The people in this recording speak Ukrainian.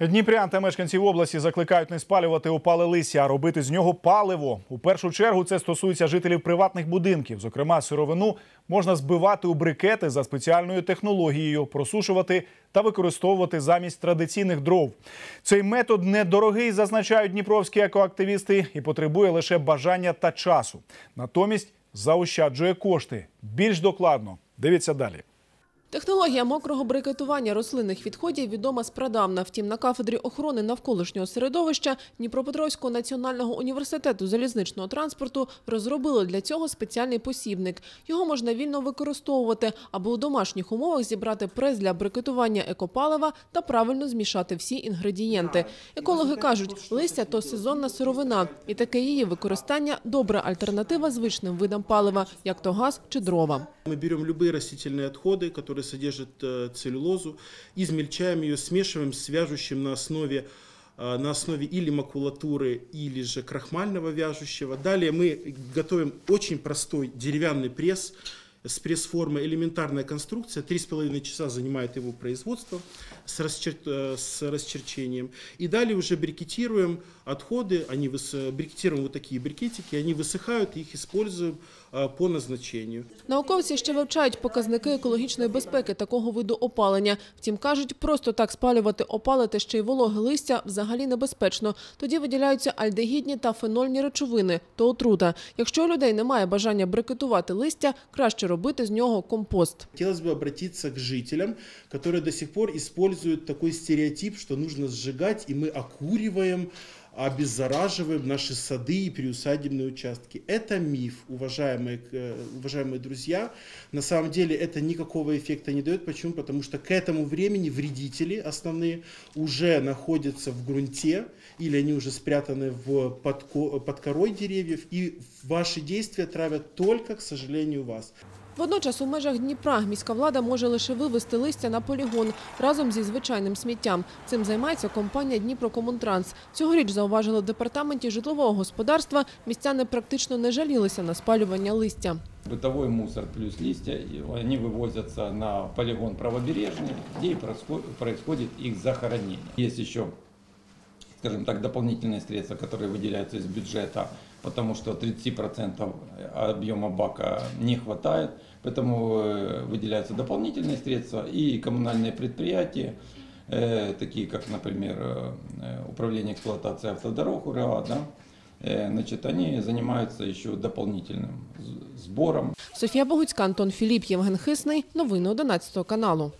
Дніпрян та мешканців області закликають не спалювати опале листя, а робити з нього паливо. У першу чергу це стосується жителів приватних будинків. Зокрема, сировину можна збивати у брикети за спеціальною технологією, просушувати та використовувати замість традиційних дров. Цей метод недорогий, зазначають дніпровські екоактивісти, і потребує лише бажання та часу. Натомість заощаджує кошти. Більш докладно дивіться далі. Технологія мокрого брикетування рослинних відходів відома спрадавна. Втім, на кафедрі охорони навколишнього середовища Дніпропетровського національного університету залізничного транспорту розробили для цього спеціальний посібник. Його можна вільно використовувати, аби у домашніх умовах зібрати прес для брикетування екопалива та правильно змішати всі інгредієнти. Екологи кажуть, листя то сезонна сировина, і таке її використання добра альтернатива звичним видам палива, як то газ чи дрова. Мы берем любые растительные отходы, которые содержат э, целлюлозу, измельчаем ее, смешиваем с вяжущим на основе э, на основе или макулатуры, или же крахмального вяжущего. Далее мы готовим очень простой деревянный пресс с пресс-формой, элементарная конструкция. Три с половиной часа занимает его производство с, расчер- э, с расчерчением. И далее уже брикетируем отходы, они выс- брикетируем вот такие брикетики, они высыхают, их используем э, по назначению. Науковці ще вивчають показники екологічної безпеки такого виду опалення. Втім, кажуть, просто так спалювати опалити ще й вологе листя взагалі небезпечно. Тоді виділяються альдегідні та фенольні речовини – то отрута. Якщо у людей немає бажання брикетувати листя, краще робити з нього компост. Хотелось бы обратиться к жителям, которые до сих пор используют такой стереотип, что нужно сжигать, и мы окуриваем, обеззараживаем наши сады и приусадебные участки. Это миф, уважаемые, э, уважаемые друзья. На самом деле это никакого эффекта не дает. Почему? Потому что к этому времени вредители основные уже находятся в грунте, или они уже спрятаны в, под, ко- под корой деревьев, и ваши действия травят только, к сожалению, вас. Водночас у межах Дніпра міська влада може лише вивезти листя на полігон разом зі звичайним сміттям. Цим займається компанія Дніпрокомунтранс. Цьогоріч зауважили в департаменті житлового господарства. Містяни практично не жалілися на спалювання листя. Бытовой мусор плюс листья, и они вывозятся на полигон правобережный, где и происход- происходит их захоронение. Есть еще, скажем так, дополнительные средства, которые выделяются из бюджета, потому что 30% объема бака не хватает, поэтому э, выделяются дополнительные средства и коммунальные предприятия, э, такие как, например, э, э, управление эксплуатацией автодорог УРА, да, э, значит, они занимаются еще дополнительным с- сбором Софія Богуцька, Антон Філіп, Євген Хисний. Новини 11 каналу.